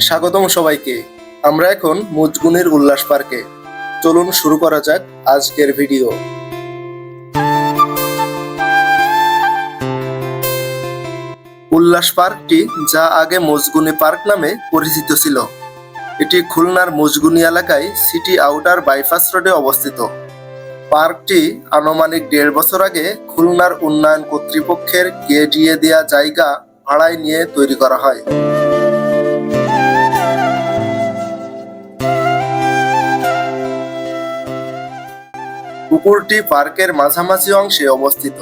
স্বাগতম সবাইকে। আমরা এখন মুজগুনের উল্লাস পার্কে। চলুন শুরু করা যাক আজকের ভিডিও। উল্লাস পার্কটি যা আগে মজগুনি পার্ক নামে পরিচিত ছিল। এটি খুলনার মজগুনি এলাকায় সিটি আউটার বাইপাস রোডে অবস্থিত। পার্কটি আনুমানিক দেড় বছর আগে খুলনার উন্নয়ন কর্তৃপক্ষের গেডিয়ে দেয়া জায়গা ভাড়ায় নিয়ে তৈরি করা হয়। পুকুরটি পার্কের মাঝামাঝি অংশে অবস্থিত।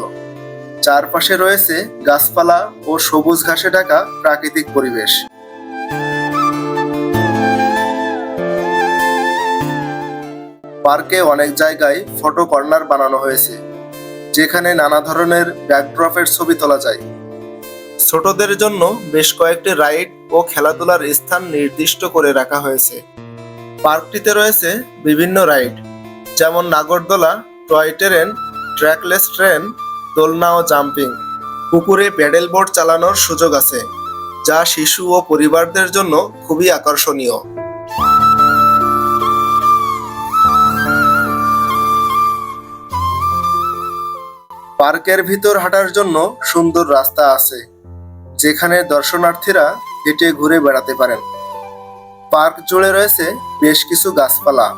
চারপাশে রয়েছে গাছপালা ও সবুজ ঘাসে ঢাকা প্রাকৃতিক পরিবেশ। পার্কে অনেক জায়গায় ফটো কর্নার বানানো হয়েছে, যেখানে নানা ধরনের ব্যাকড্রপের ছবি তোলা যায়। ছোটদের জন্য বেশ কয়েকটি রাইড ও খেলাধুলার স্থান নির্দিষ্ট করে রাখা হয়েছে। পার্কটিতে রয়েছে বিভিন্ন রাইড যেমন নাগরদোলা, টয় ট্রেন, ট্র্যাকলেস ট্রেন, দোলনা ও জাম্পিং। পুকুরে প্যাডেল বোর্ড চালানোর সুযোগ আছে, যা শিশু ও পরিবারদের জন্য খুবই আকর্ষণীয়। পার্কের ভিতর হাঁটার জন্য সুন্দর রাস্তা আছে, যেখানে দর্শনার্থীরা হেঁটে ঘুরে বেড়াতে পারেন। পার্ক জুড়ে রয়েছে বেশ কিছু গাছপালা।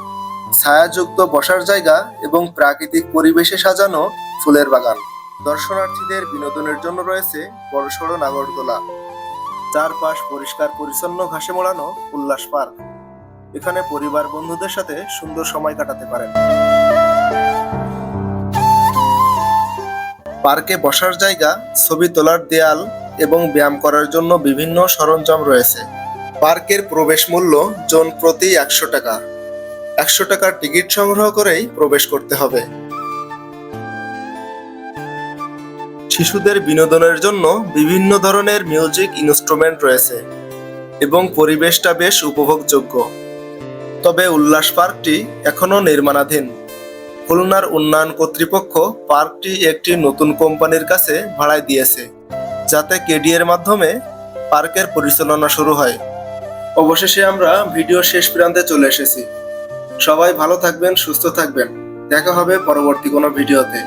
ছায়াযুক্ত বসার জায়গা এবং প্রাকৃতিক পরিবেশে সাজানো ফুলের বাগান। দর্শনার্থীদের বিনোদনের জন্য রয়েছে বড়সড় নাগরদোলা। চারপাশ পরিষ্কার পরিচ্ছন্ন ঘাসে মোড়ানো উল্লাস পার্ক। এখানে পরিবার বন্ধুদের সাথে সুন্দর সময় কাটাতে পারেন। পার্কে বসার জায়গা, ছবি তোলার দেয়াল এবং ব্যায়াম করার জন্য বিভিন্ন সরঞ্জাম রয়েছে। পার্কের প্রবেশ মূল্য জন প্রতি একশো টাকা। একশো টাকার টিকিট সংগ্রহ করেই প্রবেশ করতে হবে। শিশুদের বিনোদনের জন্য বিভিন্ন ধরনের মিউজিক ইনস্ট্রুমেন্ট রয়েছে এবং পরিবেশটা বেশ উপভোগযোগ্য। তবে উল্লাস পার্কটি এখনও নির্মাণাধীন। খুলনার উন্নয়ন কর্তৃপক্ষ পার্কটি একটি নতুন কোম্পানির কাছে ভাড়ায় দিয়েছে, যাতে কেডিএর মাধ্যমে পার্কের পরিচালনা শুরু হয়। অবশেষে আমরা ভিডিও শেষ প্রান্তে চলে এসেছি। সবাই ভালো থাকবেন সুস্থ থাকবেন। দেখা হবে পরবর্তী কোনো ভিডিওতে।